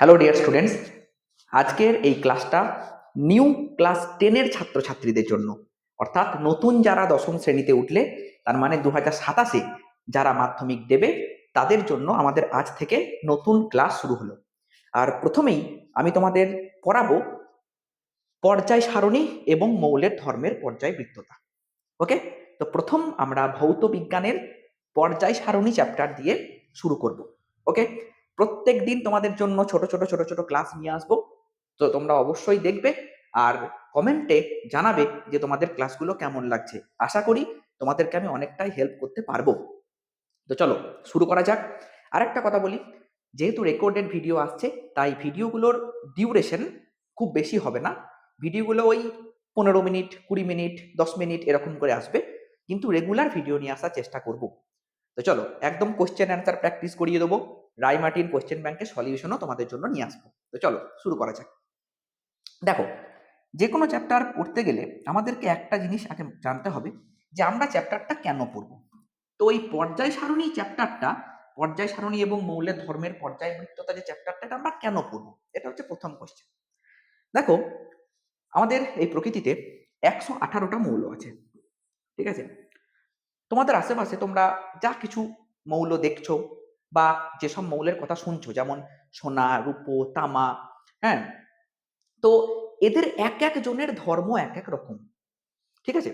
Hello dear students আজকের এই ক্লাসটা নিউ ক্লাস টেনের ছাত্রছাত্রীদের জন্য। অর্থাৎ নতুন যারা দশম শ্রেণীতে উঠলে, তার মানে দু হাজার সাতাশে যারা মাধ্যমিক দেবে, তাদের জন্য আমাদের আজ থেকে নতুন ক্লাস শুরু হলো। আর প্রথমেই আমি তোমাদের পড়াবো পর্যায় সারণী এবং মৌলের ধর্মের পর্যায় বৃত্ততা। ওকে তো প্রথম আমরা ভৌত বিজ্ঞানের পর্যায় সারণী চ্যাপ্টার দিয়ে শুরু করব। ওকে প্রত্যেক দিন তোমাদের জন্য ছোট ছোট ছোট ছোট ক্লাস নিয়ে আসব। তো তোমরা অবশ্যই দেখবে আর কমেন্টে জানাবে যে তোমাদের ক্লাসগুলো কেমন লাগছে। আশা করি তোমাদেরকে আমি অনেকটাই হেল্প করতে পারব। তো চলো, শুরু করা যাক। আরেকটা কথা বলি, যেহেতু রেকর্ডেড ভিডিও আসছে, তাই ভিডিওগুলোর ডিউরেশন খুব বেশি হবে না। ভিডিওগুলো ওই পনেরো মিনিট, কুড়ি মিনিট, দশ মিনিট এরকম করে আসবে। কিন্তু রেগুলার ভিডিও নিয়ে আসার চেষ্টা করব। তো চলো, একদম কোশ্চেন অ্যান্সার প্র্যাকটিস করিয়ে দেবো। রাই মার্টিন কোশ্চেন ব্যাংকের সলিউশনও তোমাদের জন্য নিয়ে আসব। তো চলো, শুরু করা যাক। দেখো যে কোনো চ্যাপ্টার পড়তে গেলে আমাদেরকে একটা জিনিস আগে জানতে হবে যে আমরা চ্যাপ্টারটা কেন পড়ব। তো এই পর্যায় সারণী চ্যাপ্টারটা পর্যায় সারণী এবং মৌলের ধর্মের পর্যায় বৃত্ততা যে চ্যাপ্টারটা আমরা কেন পড়ব? এটা হচ্ছে প্রথম কোশ্চেন দেখো, আমাদের এই প্রকৃতিতে একশো আঠারোটা মৌল আছে, ঠিক আছে? তোমাদের আশেপাশে তোমরা যা কিছু মৌল দেখছ বা যেসব মৌলের কথা শুনছো, যেমন সোনা, রূপো, তামা হ্যাঁ? তো এদের এক এক জনের ধর্ম এক এক রকম, ঠিক আছে?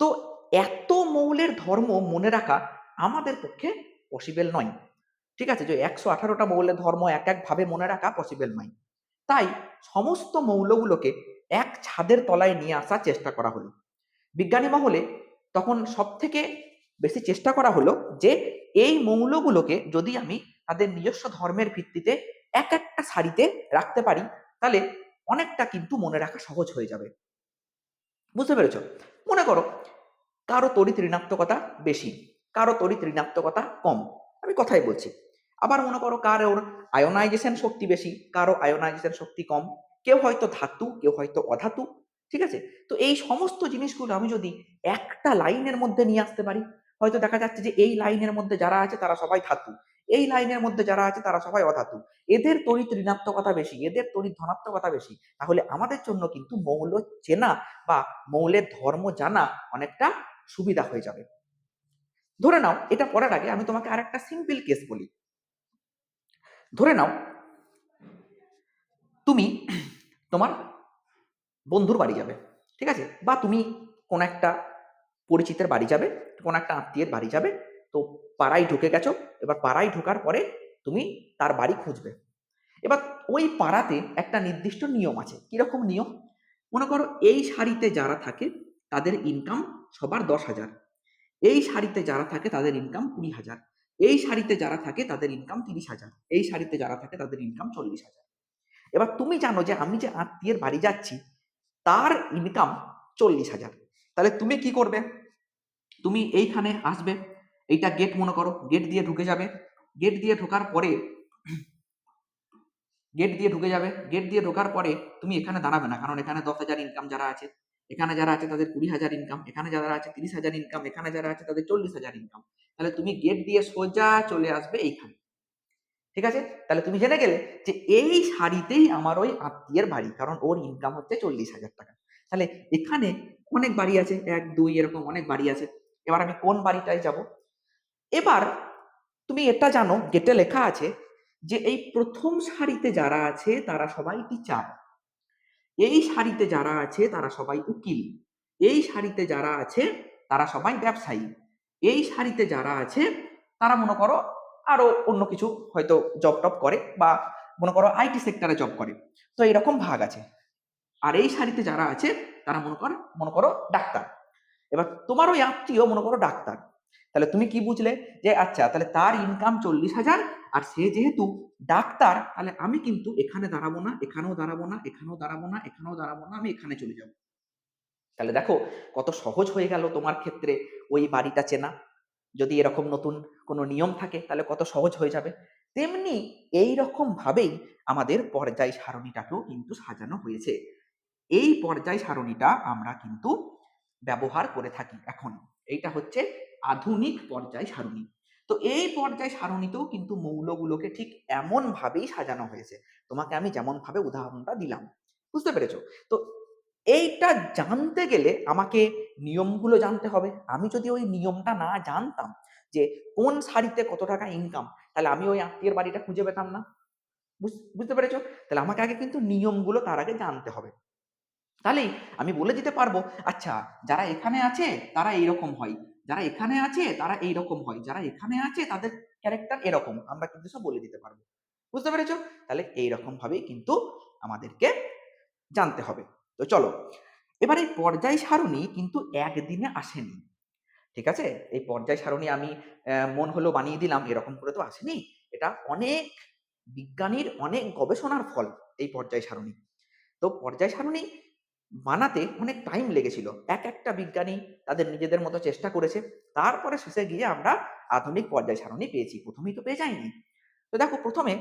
তো এত মৌলের ধর্ম মনে রাখা আমাদের পক্ষে পসিবল নয়, ঠিক আছে? যে একশো আঠারোটা মৌলের ধর্ম এক একভাবে মনে রাখা পসিবল নয়। তাই সমস্ত মৌলগুলোকে এক ছাদের তলায় নিয়ে আসার চেষ্টা করা হলো। বিজ্ঞানী মহলে তখন সব থেকে বেশি চেষ্টা করা হলো যে এই মৌলগুলোকে যদি আমি তাদের নিজস্ব ধর্মের ভিত্তিতে এক একটা সারিতে রাখতে পারি, তাহলে অনেকটা কিন্তু মনে রাখা সহজ হয়ে যাবে। বুঝতে পেরেছ? মনে করো, কারও তড়িৎ ঋণাত্মকতা বেশি, কারও তড়িৎ ঋণাত্মকতা কম, আমি কথাই বলছি। আবার মনে করো কার ওর আয়োনাইজেশন শক্তি বেশি, কারও আয়োনাইজেশন শক্তি কম, কেউ হয়তো ধাতু, কেউ হয়তো অধাতু, ঠিক আছে? তো এই সমস্ত জিনিসগুলো আমি যদি একটা লাইনের মধ্যে নিয়ে আসতে পারি হয়তো দেখা যাচ্ছে যে এই লাইনের মধ্যে যারা আছে তারা সবাই ধাতু। এই লাইনের মধ্যে যারা আছে তারা সবাই অধাতু। এদের তড়িৎ ঋণাত্মকতা বেশি, এদের তড়িৎ ধনাত্মকতা বেশি। তাহলে আমাদের জন্য কিন্তু মৌল চেনা বা মৌলের ধর্ম জানা অনেকটা সুবিধা হয়ে যাবে। ধরে নাও, এটা পড়ার আগে আমি তোমাকে আর একটা সিম্পল কেস বলি। ধরে নাও, তুমি তোমার বন্ধুর বাড়ি যাবে, ঠিক আছে? বা তুমি কোন একটা পরিচিতের বাড়ি যাবে, কোনো একটা আত্মীয়ের বাড়ি যাবে, তো পাড়ায় ঢুকে গেছো, এবার পাড়ায় ঢোকার পরে তুমি তার বাড়ি খুঁজবে। এবার ওই পাড়াতে একটা নির্দিষ্ট নিয়ম আছে। কীরকম নিয়ম? মনে করো এই শাড়িতে যারা থাকে, তাদের ইনকাম সবার দশ হাজার। এই শাড়িতে যারা থাকে, তাদের ইনকাম কুড়ি হাজার। এই শাড়িতে যারা থাকে, তাদের ইনকাম তিরিশ হাজার। এই শাড়িতে যারা থাকে, তাদের ইনকাম চল্লিশ হাজার। এবার তুমি জানো যে আমি যে আত্মীয়ের বাড়ি যাচ্ছি, তার ইনকাম চল্লিশ হাজার। তাহলে তুমি কি করবে? তুমি এইখানে আসবে, এইটা গেট মনে করো গেট দিয়ে ঢুকে যাবে। গেট দিয়ে ঢোকার পরে গেট দিয়ে ঢুকে যাবে। গেট দিয়ে ঢোকার পরে তুমি এখানে দাঁড়াবে না, কারণ এখানে দশ হাজার ইনকাম যারা আছে, এখানে যারা আছে তাদের কুড়ি হাজার ইনকাম এখানে যারা আছে তিরিশ হাজার ইনকাম এখানে যারা আছে তাদের চল্লিশ হাজার ইনকাম তাহলে তুমি গেট দিয়ে সোজা চলে আসবে এইখানে। ঠিক আছে? তাহলে তুমি জেনে গেলে যে এই শাড়িতেই আমার ওই আত্মীয়ের বাড়ি, কারণ ওর ইনকাম হচ্ছে চল্লিশ হাজার টাকা। তাহলে এখানে অনেক বাড়ি আছে, এক, দুই, এরকম অনেক বাড়ি আছে। এবার আমি কোন বাড়িটায় যাব? এবার তুমি এটা জানো, গেটে লেখা আছে যে এই প্রথম সারিতে যারা আছে তারা সবাই টিচার। এই সারিতে যারা আছে তারা সবাই উকিল। এই সারিতে যারা আছে তারা সবাই ব্যবসায়ী। এই সারিতে যারা আছে তারা মনে করো আরও অন্য কিছু হয়তো জব টপ করে বা মনে করো আইটি সেক্টরে জব করে। তো এরকম ভাগ আছে। আর এই সারিতে যারা আছে তারা মনে করো মনে করো ডাক্তার। এবার তোমার ওই আত্মীয়, মনে করো ডাক্তার, তাহলে তুমি কি বুঝলে? যে আচ্ছা তাহলে তার ইনকাম চল্লিশ হাজার, আর সে যেহেতু ডাক্তার, তাহলে আমি কিন্তু এখানে দাঁড়াবো না, এখানেও দাঁড়াবো না, এখানেও দাঁড়াবো না, এখানেও দাঁড়াবো না, আমি এখানে চলে যাব। তাহলে দেখো কত সহজ হয়ে গেল তোমার ক্ষেত্রে ওই বাড়িটা চেনা। যদি এরকম নতুন কোনো নিয়ম থাকে, তাহলে কত সহজ হয়ে যাবে। তেমনি এই রকম ভাবেই আমাদের পর্যায় সারণীটাকেও কিন্তু সাজানো হয়েছে। এই পর্যায় সারণীটা আমরা কিন্তু ব্যবহার করে থাকি এখন। এইটা হচ্ছে আধুনিক পর্যায় সারণী। তো এই পর্যায় সারণীতেও কিন্তু মৌলগুলোকে ঠিক এমন ভাবেই সাজানো হয়েছে। তোমাকে আমি যেমন ভাবে উদাহরণটা দিলাম। বুঝতে পেরেছ? তো এইটা জানতে গেলে আমাকে নিয়মগুলো জানতে হবে। আমি যদি ওই নিয়মটা না জানতাম যে কোন শাড়িতে কত টাকা ইনকাম তাহলে আমি ওই আত্মীয়ের বাড়িটা খুঁজে পেতাম না। বুঝ- বুঝতে পেরেছ? তাহলে আমাকে আগে কিন্তু নিয়মগুলো তার আগে জানতে হবে। তাহলেই আমি বলে দিতে পারব আচ্ছা যারা এখানে আছে তারা এইরকম হয়, যারা এখানে আছে তারা এইরকম হয়, যারা এখানে আছে তাদের ক্যারেক্টার এরকম, আমরা কিন্তু সব বলে দিতে পারব। বুঝতে পেরেছ? তাহলে এইরকম ভাবেই কিন্তু আমাদেরকে জানতে হবে। তো চলো, এবার এই পর্যায় সারণী কিন্তু একদিনে আসেনি, ঠিক আছে? এই পর্যায় সারণী আমি মন হলো বানিয়ে দিলাম, এরকম করে তো আসেনি। এটা অনেক বিজ্ঞানীর, অনেক গবেষণার ফল, এই পর্যায় সারণী। তো পর্যায় সারণী বানাতে অনেক টাইম লেগেছিল। এক একটা বিজ্ঞানী তাদের নিজেদের মতো চেষ্টা করেছে। তারপরে শেষে গিয়ে আমরা আধুনিক পর্যায় সারণী পেয়েছি। প্রথমেই তো পেয়ে যাইনি। তো দেখো, প্রথমে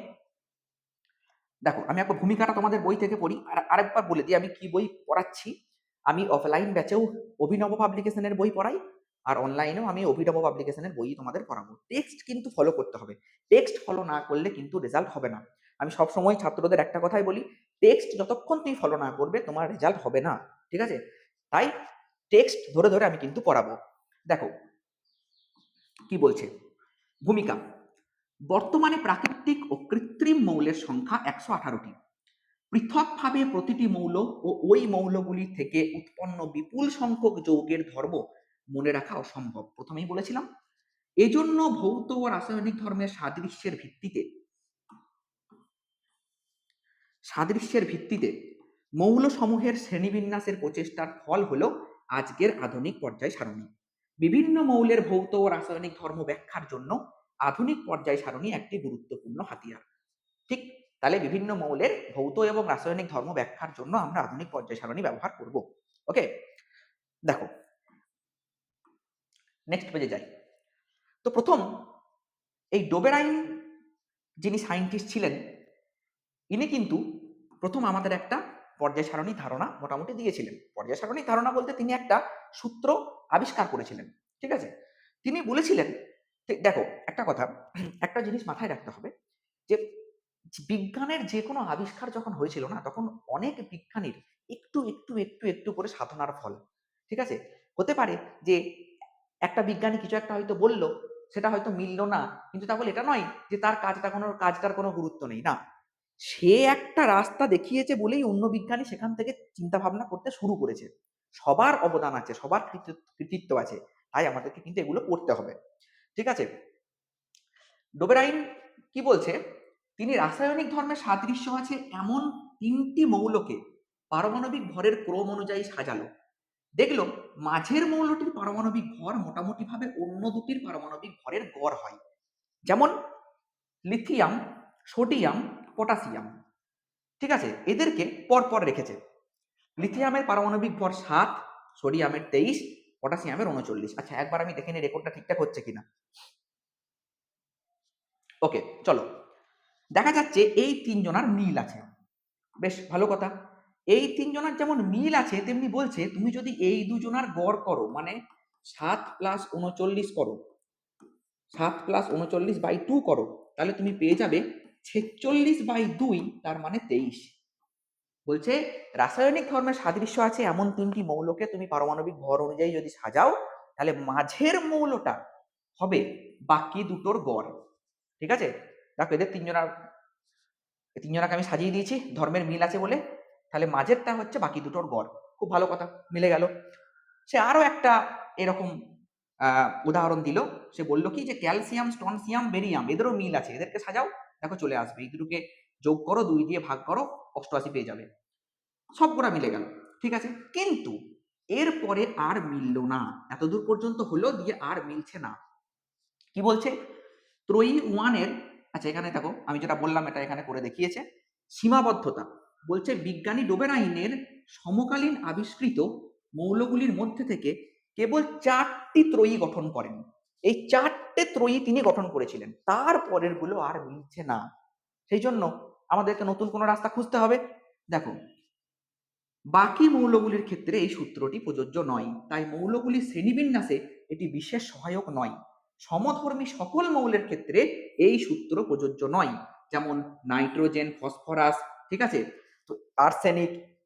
দেখো, আমি একবার ভূমিকাটা তোমাদের বই থেকে পড়ি। আর আরেকবার বলে দিই, আমি কি বই পড়াচ্ছি? আমি অফলাইন ব্যাচেও অভিনব পাবলিকেশনের বই পড়াই। আর অনলাইনেও আমি অভিনব পাবলিকেশনের বই তোমাদের পড়াবো। টেক্সট কিন্তু ফলো করতে হবে। টেক্সট ফলো না করলে কিন্তু রেজাল্ট হবে না। আমি সবসময় ছাত্রদের একটা কথাই বলি টেক্সট যতক্ষণ তুমি ফলো না করবে, তোমার রেজাল্ট হবে না, ঠিক আছে? তাই টেক্সট ধরে ধরে আমি কিন্তু পড়াবো। দেখো, কি বলছে? ভূমিকা, বর্তমানে প্রাকৃতিক ও কৃত্রিম মৌলের সংখ্যা একশো আঠারোটি। পৃথকভাবে প্রতিটি মৌল ও ওই মৌলগুলি থেকে উৎপন্ন বিপুল সংখ্যক যৌগের ধর্ম মনে রাখা অসম্ভব। প্রথমেই বলেছিলাম, এজন্য ভৌত ও রাসায়নিক ধর্মের সাদৃশ্যের ভিত্তিতে সাদৃশ্যের ভিত্তিতে মৌলসমূহের শ্রেণীবিন্যাসের প্রচেষ্টার ফল হল আজকের আধুনিক পর্যায় সারণী। বিভিন্ন মৌলের ভৌত ও রাসায়নিক ধর্ম ব্যাখ্যার জন্য আধুনিক পর্যায় সারণী একটি গুরুত্বপূর্ণ হাতিয়ার। ঠিক তাহলে বিভিন্ন মৌলের ভৌত এবং রাসায়নিক ধর্ম ব্যাখ্যার জন্য আমরা আধুনিক পর্যায় সারণী ব্যবহার করব। ওকে? দেখো নেক্সট পেজে যাই। তো প্রথম, এই ডোবেরাইন যিনি সায়েন্টিস্ট ছিলেন, ইনি কিন্তু প্রথম আমাদের একটা পর্যায় সারণী ধারণা মোটামুটি দিয়েছিলেন। পর্যায় সারণী ধারণা বলতে তিনি একটা সূত্র আবিষ্কার করেছিলেন, ঠিক আছে? তিনি বলেছিলেন দেখো, একটা কথা, একটা জিনিস মাথায় রাখতে হবে যে, বিজ্ঞানের যে কোনো আবিষ্কার যখন হয়েছিল না, তখন অনেক বিজ্ঞানীর একটু একটু একটু একটু করে সাধনার ফল, ঠিক আছে? হতে পারে যে, একটা বিজ্ঞানী কিছু একটা হয়তো বলল, সেটা হয়তো মিললো না, কিন্তু তা বলে এটা নয় যে, তার কাজটা কোনো, কাজটার কোনো গুরুত্ব নেই, না। সে একটা রাস্তা দেখিয়েছে বলেই অন্য বিজ্ঞানী সেখান থেকে চিন্তা ভাবনা করতে শুরু করেছে। সবার অবদান আছে, সবার কৃতি- কৃতিত্ব আছে, তাই আমাদেরকে কিন্তু এগুলো করতে হবে। ঠিক আছে? ডোবেরাইন কি বলছে? তিনি রাসায়নিক ধর্মের সাদৃশ্য আছে এমন তিনটি মৌলকে পারমাণবিক ভরের ক্রম অনুযায়ী সাজালো। দেখল মাঝের মৌলটির পারমাণবিক ভর মোটামুটি ভাবে অন্য দুটির পারমাণবিক ভরের গড় হয়। যেমন, লিথিয়াম, সোডিয়াম পটাশিয়াম। ঠিক আছে? এদেরকে পরপর রেখেছে। লিথিয়ামের পারমাণবিক ভর সাত, সোডিয়ামের তেইশ, পটাশিয়ামের উনচল্লিশ। আচ্ছা একবার আমি দেখে নিই রেকর্ডটা ঠিকঠাক হচ্ছে কিনা। ওকে, চলো। দেখা যাচ্ছে এই তিনজনার মিল আছে। বেশ, ভালো কথা। এই তিনজনার যেমন মিল আছে, তেমনি বলছে, তুমি যদি এই দুজনার গড় করো মানে সাত প্লাস উনচল্লিশ করো, সাত প্লাস উনচল্লিশ বাই টু করো, তাহলে তুমি পেয়ে যাবে ছেচল্লিশ বাই দুই, তার মানে তেইশ। বলছে, রাসায়নিক ধর্মের সাদৃশ্য আছে এমন তিনটি মৌলকে তুমি পারমাণবিক ভর অনুযায়ী যদি সাজাও, তাহলে মাঝের মৌলটা হবে বাকি দুটোর গড়। ঠিক আছে? দেখো, এদের তিনজনার তিনজনাকে আমি সাজিয়ে দিয়েছি, ধর্মের মিল আছে বলে। তাহলে মাঝেরটা হচ্ছে বাকি দুটোর গড়। খুব ভালো কথা, মিলে গেল। সে আরও একটা এরকম উদাহরণ দিল। সে বলল কি যে, ক্যালসিয়াম, স্টনসিয়াম, বেরিয়াম, এদেরও মিল আছে, এদেরকে সাজাও। দেখো চলে আসবে। এই দুটোকে যোগ করো, দুই দিয়ে ভাগ করো, অষ্টআশি পেয়ে যাবে। সবগুলা মিলে গেল, ঠিক আছে? কিন্তু এরপরে আর মিললো না। এতদূর পর্যন্ত হলো দিয়ে আর মিলছে না। কি বলছে? ত্রয়ী ওয়ানের আচ্ছা এখানে দেখো, আমি যেটা বললাম, এটা এখানে করে দেখিয়েছে। সীমাবদ্ধতা, বলছে বিজ্ঞানী ডোবেরাইনের সমকালীন আবিষ্কৃত মৌলগুলির মধ্যে থেকে কেবল চারটি ত্রয়ী গঠন করেন। এই চারটে ত্রয়ী তিনি গঠন করেছিলেন। তারপরেরগুলো আর মিলছে না। সেই জন্য আমাদেরকে নতুন কোনো রাস্তা খুঁজতে হবে। দেখো, বাকি মৌলগুলির ক্ষেত্রে এই সূত্রটি প্রযোজ্য নয়। তাই মৌলগুলি শ্রেণীবিন্যাসে এটি বিশেষ সহায়ক নয়। সমধর্মী সকল মৌলের ক্ষেত্রে এই সূত্র প্রযোজ্য নয়। যেমন নাইট্রোজেন, ফসফরাস, ঠিক আছে? তো আর্সেনিক,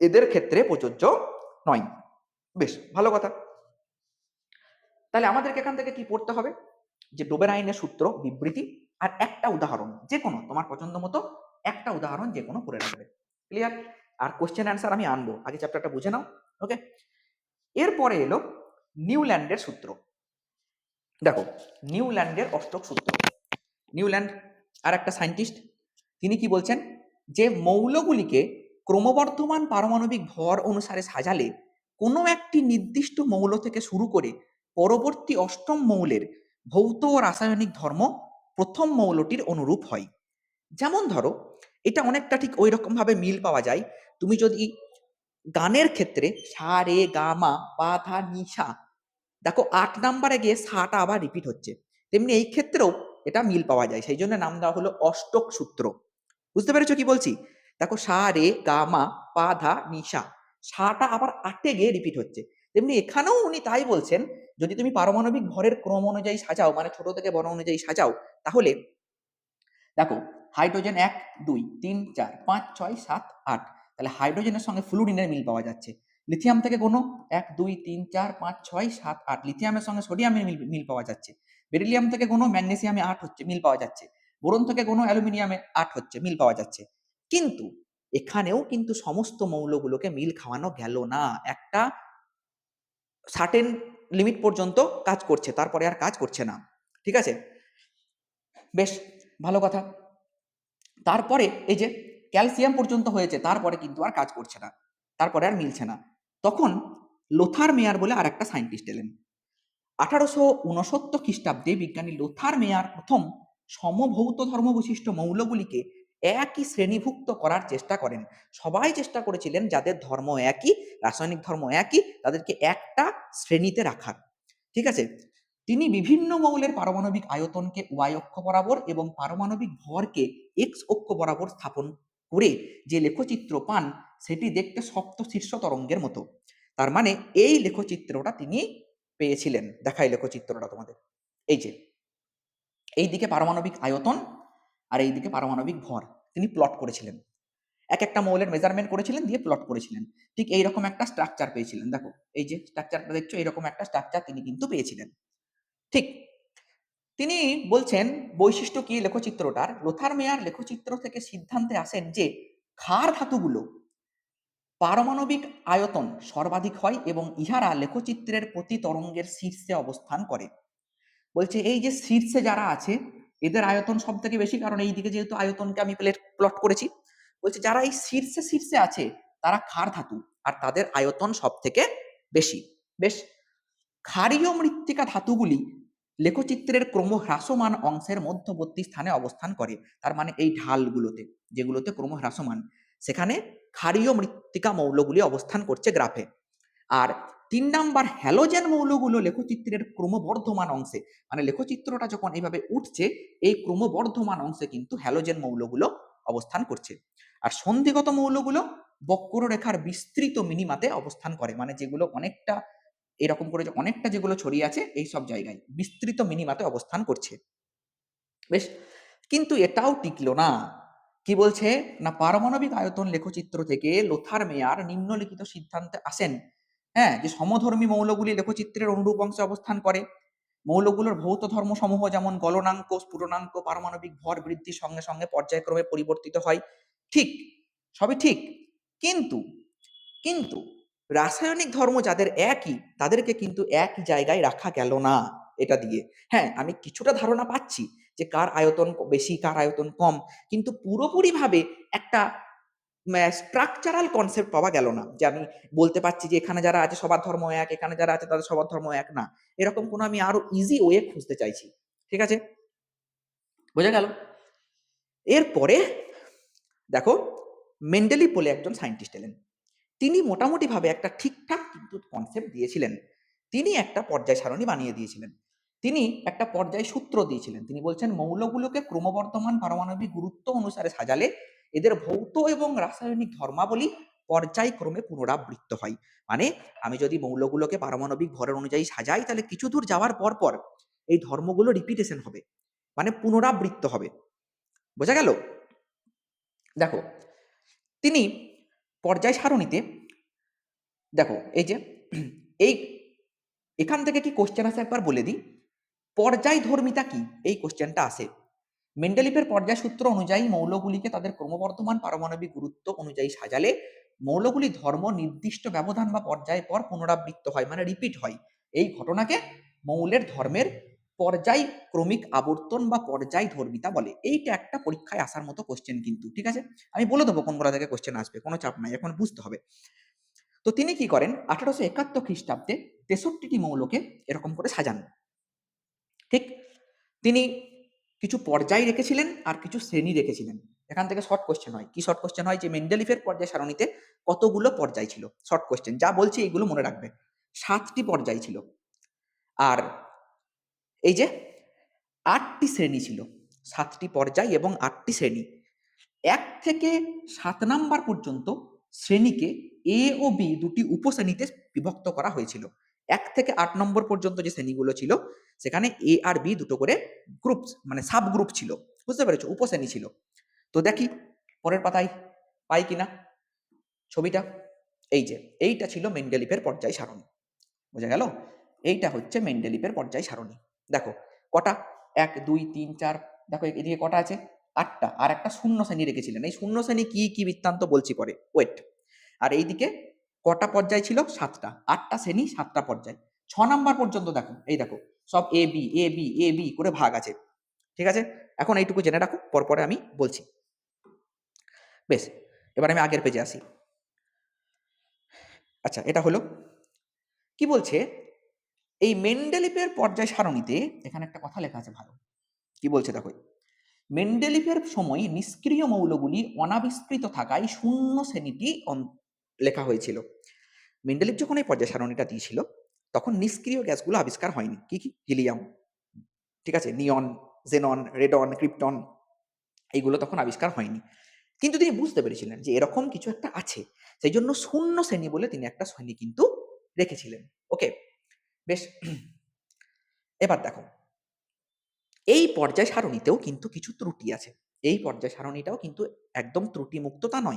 এদের ক্ষেত্রে প্রযোজ্য নয়। বেশ, ভালো কথা। তাহলে আমাদেরকে এখান থেকে কি পড়তে হবে? যে ডোবের আইনের সূত্র, বিবৃতি আর একটা উদাহরণ, যে কোনো তোমার পছন্দ মতো একটা উদাহরণ যে কোনো পড়ে রাখবে। ক্লিয়ার আর কোশ্চেন অ্যান্সার আমি আনব। আগে চ্যাপ্টারটা বুঝে নাও ওকে এরপরে এলো নিউল্যান্ডের সূত্র। দেখো, নিউল্যান্ডের অষ্টক সূত্র। নিউল্যান্ড আর একটা সায়েন্টিস্ট তিনি কি বলছেন? যে মৌলগুলিকে ক্রমবর্ধমান পারমাণবিক ভর অনুসারে সাজালে কোনো একটি নির্দিষ্ট মৌল থেকে শুরু করে পরবর্তী অষ্টম মৌলের ভৌত ও রাসায়নিক ধর্ম প্রথম মৌলটির অনুরূপ হয়। যেমন ধরো, এটা অনেকটা ঠিক ওই রকম ভাবে মিল পাওয়া যায়। তুমি যদি গানের ক্ষেত্রে সা, রে, গা, মা, পা, ধা, নি, সা, দেখো আট নাম্বারে গিয়ে সাটা আবার রিপিট হচ্ছে। তেমনি এই ক্ষেত্রেও এটা মিল পাওয়া যায়। সেই জন্য নাম দেওয়া হলো অষ্টক সূত্র। বুঝতে পেরেছ কি বলছি? দেখো সা, রে, গা, মা, পা, ধা, নি, সা, সাটা আবার আটে গিয়ে রিপিট হচ্ছে। তেমনি এখানেও উনি তাই বলছেন যদি তুমি পারমাণবিক ভরের ক্রম অনুযায়ী সাজাও মানে ছোট থেকে বড় অনুযায়ী সাজাও, তাহলে দেখো, হাইড্রোজেন এক, দুই, তিন, চার, পাঁচ, ছয়, সাত, আট, তাহলে হাইড্রোজেনের সঙ্গে ফ্লুরিনের মিল পাওয়া যাচ্ছে। লিথিয়াম থেকে কোনো এক, দুই, তিন, চার, পাঁচ, ছয়, সাত, আট, লিথিয়ামের সঙ্গে সোডিয়ামের মিল মিল পাওয়া যাচ্ছে। বেরিলিয়াম থেকে কোনো ম্যাগনেসিয়ামে আট হচ্ছে, মিল পাওয়া যাচ্ছে। বোরন থেকে কোনো অ্যালুমিনিয়ামে আট হচ্ছে, মিল পাওয়া যাচ্ছে। কিন্তু এখানেও কিন্তু সমস্ত মৌলগুলোকে মিল খাওয়ানো গেল না। একটা সার্টেন লিমিট পর্যন্ত কাজ করছে, তারপরে আর কাজ করছে না। ঠিক আছে? বেশ, ভালো কথা। তারপরে এই যে ক্যালসিয়াম পর্যন্ত হয়েছে, তারপরে কিন্তু আর কাজ করছে না, তারপরে আর মিলছে না। তখন লোথার মেয়ার বলে আর একটা সায়েন্টিস্ট এলেন। আঠারোশো উনসত্তর খ্রিস্টাব্দে বিজ্ঞানী লোথার মেয়ার প্রথম সমভৌত ধর্ম বিশিষ্ট মৌলগুলিকে একই শ্রেণীভুক্ত করার চেষ্টা করেন। সবাই চেষ্টা করেছিলেন যাদের ধর্ম একই, রাসায়নিক ধর্ম একই, তাদেরকে একটা শ্রেণীতে রাখার। ঠিক আছে? তিনি বিভিন্ন মৌলের পারমাণবিক আয়তনকে ওয়াই অক্ষ বরাবর এবং পারমাণবিক ভরকে এক্স অক্ষ বরাবর স্থাপন করে যে লেখচিত্র পান, সেটি দেখতে সপ্ত শীর্ষ তরঙ্গের মতো। তার মানে এই লেখচিত্রটা তিনি পেয়েছিলেন। দেখাই লেখচিত্রটা তোমাদের। এই যে এই দিকে পারমাণবিক আয়তন আর এই দিকে পারমাণবিক ভর। তিনি প্লট করেছিলেন। এক একটা মৌলের মেজারমেন্ট করেছিলেন, দিয়ে প্লট করেছিলেন। ঠিক এইরকম একটা স্ট্রাকচার পেয়েছিলেন। দেখো, এই যে স্ট্রাকচারটা দেখছ, এইরকম একটা স্ট্রাকচার তিনি কিন্তু পেয়েছিলেন। ঠিক, তিনি বলছেন, বৈশিষ্ট্য কি লেখচিত্রটার? লোথার মেয়ার লেখচিত্র থেকে সিদ্ধান্তে আসেন যে, ক্ষার ধাতুগুলো পারমাণবিক আয়তন সর্বাধিক হয় এবং ইহারা লেখচিত্রের প্রতি তরঙ্গের শীর্ষে অবস্থান করে। বলছে, এই যে শীর্ষে যারা আছে এদের আয়তন সব থেকে বেশি, কারণ এই দিকে যেহেতু আয়তনকে আমি প্লেট প্লট করেছি, বলছে যারা এই শীর্ষে শীর্ষে আছে, তারা ক্ষার ধাতু আর তাদের আয়তন সব থেকে বেশি। বেশ, ক্ষারীয় মৃত্তিকা ধাতুগুলি লেখচিত্রের ক্রমহ্রাসমান অংশের মধ্যবর্তী স্থানে অবস্থান করে, তার মানে এই ঢালগুলোতে, যেগুলোতে ক্রমহ্রাসমান। সেখানে ক্ষারীয় মৃত্তিকা মৌলগুলি অবস্থান করছে গ্রাফে। আর তিন নাম্বার হ্যালোজেন মৌলগুলো লেখচিত্রের ক্রমবর্ধমান অংশে মানে লেখচিত্রটা যখন এইভাবে উঠছে, এই ক্রমবর্ধমান অংশে কিন্তু হ্যালোজেন মৌলগুলো অবস্থান করছে। আর সন্ধিগত মৌলগুলো বক্ররেখার বিস্তৃত মিনিমাতে অবস্থান করে মানে যেগুলো অনেকটা, এরকম করে যে অনেকটা যেগুলো ছড়িয়ে আছে, এই সব জায়গায় বিস্তৃত মিনিমাতে অবস্থান করছে। বেশ, কিন্তু এটাও টিকলো না। কি বলছে? না, পারমাণবিক আয়তন লেখচিত্র থেকে লোথার মেয়ার নিম্নলিখিত সিদ্ধান্তে আসেন। হ্যাঁ যে সমধর্মী মৌলগুলি লেখচিত্রের অনুরূপ অংশে অবস্থান করে। মৌলগুলোর ভৌত ধর্মসমূহ যেমন গলনাঙ্ক স্ফুটনাঙ্ক পারমাণবিক ভর বৃদ্ধির সঙ্গে সঙ্গে পর্যায়ক্রমে পরিবর্তিত হয়। ঠিক, সবই ঠিক। কিন্তু কিন্তু রাসায়নিক ধর্ম যাদের একই, তাদেরকে কিন্তু এক জায়গায় রাখা গেল না এটা দিয়ে। হ্যাঁ আমি কিছুটা ধারণা পাচ্ছি যে কার আয়তন বেশি, কার আয়তন কম। কিন্তু পুরোপুরিভাবে একটা স্ট্রাকচারাল কনসেপ্ট পাওয়া গেল না যে আমি বলতে পারছি যে এখানে যারা আছে সবার ধর্ম এক, এখানে যারা আছে তাদের সবার ধর্ম এক না। এরকম কোনো আমি আরও ইজি ওয়ে খুঁজতে চাইছি। ঠিক আছে? বোঝা গেল? এরপরে দেখো মেন্ডেলি বলে একজন সায়েন্টিস্ট এলেন। তিনি মোটামুটিভাবে একটা ঠিকঠাক কিন্তু কনসেপ্ট দিয়েছিলেন। তিনি একটা পর্যায় সারণী বানিয়ে দিয়েছিলেন। তিনি একটা পর্যায় সূত্র দিয়েছিলেন। তিনি বলছেন, মৌলগুলোকে ক্রমবর্ধমান পারমাণবিক গুরুত্ব অনুসারে সাজালে এদের ভৌত এবং রাসায়নিক ধর্মাবলী পর্যায়ক্রমে পুনরাবৃত্ত হয়। মানে আমি যদি মৌলগুলোকে পারমাণবিক ভরের অনুযায়ী সাজাই, তাহলে কিছু দূর যাওয়ার পর পর এই ধর্মগুলো রিপিটেশন হবে মানে পুনরাবৃত্ত হবে। বোঝা গেল? দেখো, তিনি পর্যায় সারণীতে, দেখো, এই যে, এই, এখান থেকে কি কোশ্চেন আছে একবার বলে দিই? পর্যায় ধর্মিতা কি? এই কোশ্চেনটা আসে। মেন্ডেলিপের পর্যায় সূত্র অনুযায়ী মৌলগুলিকে তাদের ক্রমবর্ধমান পারমাণবিক গুরুত্ব অনুযায়ী সাজালে মৌলগুলি ধর্ম, নির্দিষ্ট ব্যবধান বা পর্যায় পর পুনরাবৃত্ত হয় মানে রিপিট হয়। এই ঘটনাকে মৌলের ধর্মের পর্যায় ক্রমিক আবর্তন বা পর্যায় ধর্মিতা বলে। এইটা একটা পরীক্ষায় আসার মতো কোশ্চেন কিন্তু, ঠিক আছে? আমি বলে দেবো কোনগুলো থেকে কোশ্চেন আসবে, কোনো চাপ নাই, এখন বুঝতে হবে। তো তিনি কি করেন, আঠারোশো একাত্তর খ্রিস্টাব্দে তেষট্টিটি মৌলকে এরকম করে সাজান। ঠিক, তিনি কিছু পর্যায় রেখেছিলেন আর কিছু শ্রেণি রেখেছিলেন। এখান থেকে শর্ট কোশ্চেন হয়। কি শর্ট কোশ্চেন হয়? যে মেন্ডেলিফের পর্যায় সারণীতে কতগুলো পর্যায় ছিল? শর্ট কোশ্চেন যা বলছি এইগুলো মনে রাখবে। সাতটি পর্যায় ছিল। আর এই যে আটটি শ্রেণি ছিল। সাতটি পর্যায় এবং আটটি শ্রেণি। এক থেকে সাত নাম্বার পর্যন্ত শ্রেণীকে এ ও বি দুটি উপশ্রেণীতে বিভক্ত করা হয়েছিল। এক থেকে আট নম্বর পর্যন্ত যে শ্রেণীগুলো ছিল, সেখানে এ আর বি দুটো করে গ্রুপ মানে সাব গ্রুপ ছিল। বুঝতে পেরেছ? উপশ্রেণী ছিল। তো দেখি, পরের পাতায় পাই কিনা? ছবিটা, এই যে, এইটা ছিল মেন্ডেলিপের পর্যায় সারণী। বোঝা গেল? এইটা হচ্ছে মেন্ডেলিপের পর্যায় সারণী। দেখো, কটা? এক, দুই, তিন, চার, দেখো এদিকে কটা আছে? আটটা। আর একটা শূন্য শ্রেণি রেখেছিলেন। এই শূন্য শ্রেণি কি কি বৃত্তান্ত বলছি পরে। ওয়েট আর এইদিকে কটা পর্যায় ছিল? সাতটা। আটটা শ্রেণি, সাতটা পর্যায়। ছ নাম্বার পর্যন্ত দেখো, এই দেখো, সব A B A B A B করে ভাগ আছে। ঠিক আছে? এখন এইটুকু জেনে রাখো, পরপরে আমি বলছি। বেশ, এবার আমি আগের পেজে আসি। আচ্ছা এটা হলো, কি বলছে? এই মেন্ডেলিপের পর্যায় সারণীতে, এখানে একটা কথা লেখা আছে ভালো। কি বলছে দেখো? মেন্ডেলিপের সময় নিষ্ক্রিয় মৌলগুলি অনাবিষ্কৃত থাকায় শূন্য শ্রেণীটি লেখা হয়েছিল। মেন্ডেলিপ যখন এই পর্যায় সারণীটা দিয়েছিল, তখন নিষ্ক্রিয় গ্যাসগুলো আবিষ্কার হয়নি। কি কি? হিলিয়াম। ঠিক আছে? নিয়ন, জেনন, রেডন, ক্রিপ্টন, এইগুলো তখন আবিষ্কার হয়নি। কিন্তু তিনি বুঝতে পেরেছিলেন যে এরকম কিছু একটা আছে সেই জন্য শূন্য শ্রেণি বলে তিনি একটা শ্রেণি কিন্তু রেখেছিলেন। ওকে? বেশ। এবার দেখো। এই পর্যায় সারণীতেও কিন্তু কিছু ত্রুটি আছে। এই পর্যায় সারণীটাও কিন্তু একদম ত্রুটিমুক্ত তা নয়।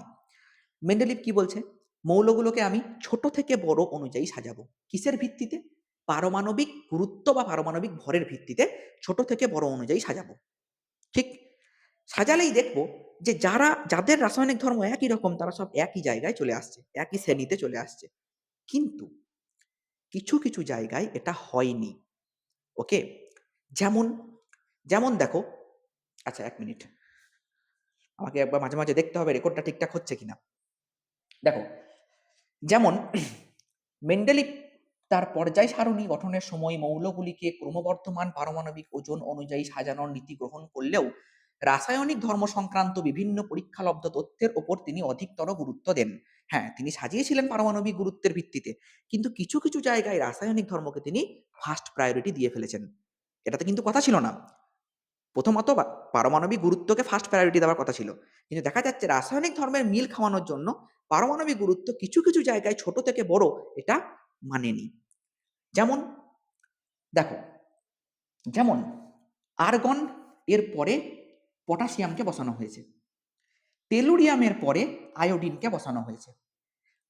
মেন্ডেলিভ কি বলছে? মৌলগুলোকে আমি ছোট থেকে বড় অনুযায়ী সাজাবো। কিসের ভিত্তিতে? পারমাণবিক গুরুত্ব বা পারমাণবিক ভরের ভিত্তিতে ছোট থেকে বড় অনুযায়ী সাজাবো। ঠিক সাজালেই দেখব যে যারা, যাদের রাসায়নিক ধর্ম একই রকম, তারা সব একই জায়গায় চলে আসছে, একই শ্রেণীতে চলে আসছে। কিন্তু কিছু কিছু জায়গায় এটা হয়নি। ওকে? যেমন যেমন দেখো আচ্ছা এক মিনিট। আমাকে একবার মাঝে মাঝে দেখতে হবে রেকর্ডটা ঠিকঠাক হচ্ছে কিনা। দেখো যেমন মেন্ডেলিপ তার পর্যায় সারণী গঠনের সময় মৌলগুলিকে ক্রমবর্ধমান পারমাণবিক ওজন অনুযায়ী সাজানোর নীতি গ্রহণ করলেও রাসায়নিক ধর্ম সংক্রান্ত বিভিন্ন পরীক্ষালব্ধ তথ্যের ওপর তিনি অধিকতর গুরুত্ব দেন। হ্যাঁ তিনি সাজিয়েছিলেন পারমাণবিক গুরুত্বের ভিত্তিতে, কিন্তু কিছু কিছু জায়গায় রাসায়নিক ধর্মকে তিনি ফার্স্ট প্রায়োরিটি দিয়ে ফেলেছেন। এটাতে কিন্তু কথা ছিল না। প্রথমত পারমাণবিক গুরুত্বকে ফার্স্ট প্রায়োরিটি দেওয়ার কথা ছিল। কিন্তু দেখা যাচ্ছে রাসায়নিক ধর্মের মিল খাওয়ানোর জন্য পারমাণবিক গুরুত্ব কিছু কিছু জায়গায় ছোট থেকে বড় এটা মানেনি। যেমন, দেখো, যেমন আর্গন এর পরে পটাশিয়ামকে বসানো হয়েছে। টেলুরিয়ামের পরে আয়োডিনকে বসানো হয়েছে।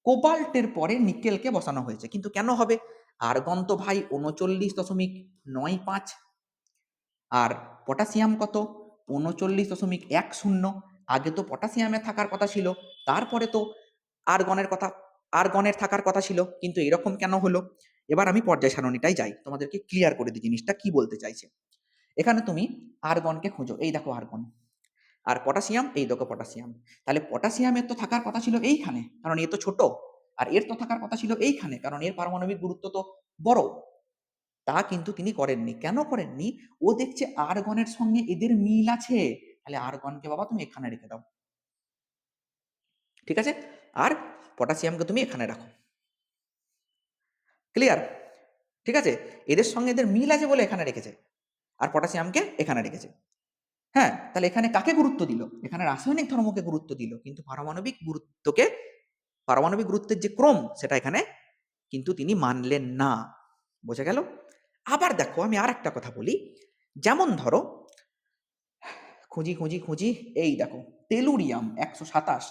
কোবাল্টের পরে নিকেলকে বসানো হয়েছে। কিন্তু কেন হবে? আর্গন তো ভাই উনচল্লিশ দশমিক নয় পাঁচ আর পটাশিয়াম কত? উনচল্লিশ দশমিক এক শূন্য। আগে তো পটাশিয়ামে থাকার কথা ছিল, তারপরে তো আর্গনের কথা, আর্গনের থাকার কথা ছিল, কিন্তু এরকম কেন হলো? এবার আমি পর্যায় সারণীটাই যাই, তোমাদেরকে ক্লিয়ার করে দিই জিনিসটা কি বলতে চাইছে। এখানে তুমি আর্গনকে খোঁজো, এই দেখো আর্গন। আর পটাশিয়াম, এই দেখো পটাশিয়াম। তাহলে পটাশিয়ামের তো থাকার কথা ছিল এইখানে, কারণ এ তো ছোট। আর এর তো থাকার কথা ছিল এইখানে, কারণ এর পারমাণবিক গুরুত্ব তো বড়। তা কিন্তু তিনি করেননি। কেন করেননি? ও দেখছে আর্গনের সঙ্গে এদের মিল আছে। তাহলে আর্গনকে বাবা তুমি এখানে রেখে দাও। ঠিক আছে? আর পটাশিয়ামকে তুমি এখানে রাখো। ক্লিয়ার ঠিক আছে? এদের সঙ্গে এদের মিল আছে বলে এখানে রেখেছে। আর পটাশিয়ামকে এখানে রেখেছে। হ্যাঁ তাহলে এখানে কাকে গুরুত্ব দিল? এখানে রাসায়নিক ধর্মকে গুরুত্ব দিল। কিন্তু পারমাণবিক গুরুত্বকে, পারমাণবিক গুরুত্বের যে ক্রম, সেটা এখানে কিন্তু তিনি মানলেন না। বোঝা গেল? আবার দেখো, আমি আর একটা কথা বলি। যেমন ধরো, খুঁজি খুঁজি খুঁজি, এই দেখো টেলুরিয়াম একশো সাতাশ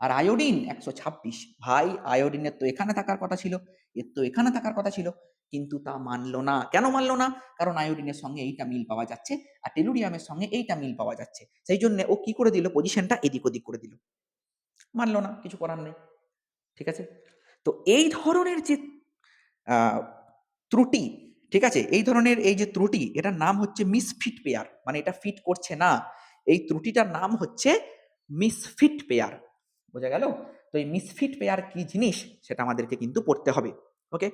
আর আয়োডিন একশো ছাব্বিশ। ভাই, আয়োডিনের তো এখানে থাকার কথা ছিল, এর তো এখানে থাকার কথা ছিল, কিন্তু তা মানলো না। কেন মানলো না? কারণ আয়োডিনের সঙ্গে এইটা মিল পাওয়া যাচ্ছে আর টেলুরিয়ামের সঙ্গে এইটা মিল পাওয়া যাচ্ছে। সেই জন্য ও কি করে দিল? পজিশনটা এদিক ওদিক করে দিল। মানলো না, কিছু করার নেই। ঠিক আছে? তো এই ধরনের যে ত্রুটি, ঠিক আছে? এই ধরনের এই যে ত্রুটি, এটার নাম হচ্ছে মিসফিট পেয়ার মানে এটা ফিট করছে না। এই ত্রুটিটার নাম হচ্ছে মিসফিট পেয়ার বোঝা গেল? তো এই মিসফিট পেয়ার কি জিনিস? সেটা আমাদেরকে কিন্তু পড়তে হবে ওকে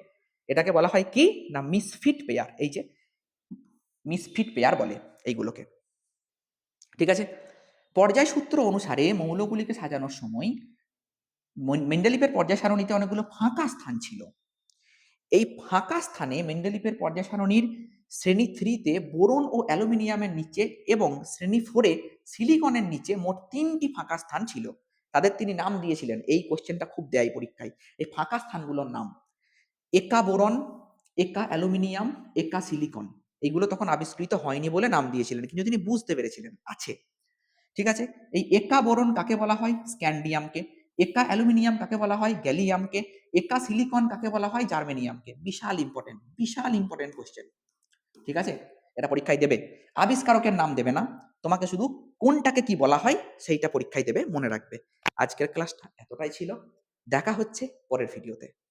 এটাকে বলা হয় কি? না মিসফিট পেয়ার এই যে মিসফিট পেয়ার বলে এইগুলোকে। ঠিক আছে? পর্যায় সূত্র অনুসারে মৌলগুলিকে সাজানোর সময় মন- মেন্ডেলিপের পর্যায় সারণীতে অনেকগুলো ফাঁকা স্থান ছিল। এই ফাঁকা স্থানে মেন্ডেলিপের পর্যায় সারণীর শ্রেণি থ্রিতে বোরন ও অ্যালুমিনিয়ামের নিচে এবং শ্রেণি ফোরে সিলিকনের নিচে মোট তিনটি ফাঁকা স্থান ছিল। তাদের তিনি নাম দিয়েছিলেন। এই কোশ্চেনটা খুব দেয় পরীক্ষায়। এই ফাঁকা স্থানগুলোর নাম। একা বোরন, একা অ্যালুমিনিয়াম, একা সিলিকন। এগুলো তখন আবিষ্কৃত হয়নি বলে নাম দিয়েছিলেন, কিন্তু তিনি বুঝতে পেরেছিলেন। আছে। ঠিক আছে? এই একা বোরন কাকে বলা হয়? স্ক্যান্ডিয়ামকে। একা অ্যালুমিনিয়াম কাকে বলা হয়? গ্যালিয়ামকে। একা সিলিকন কাকে বলা হয়? জার্মেনিয়ামকে। বিশাল ইম্পর্টেন্ট বিশাল ইম্পর্টেন্ট কোশ্চেন ঠিক আছে? এটা পরীক্ষায় দেবে। আবিষ্কারকের নাম দেবে না। তোমাকে শুধু কোনটাকে কি বলা হয় সেইটা পরীক্ষায় দেবে, মনে রাখবে। আজকের ক্লাসটা এতটাই ছিল। দেখা হচ্ছে পরের ভিডিওতে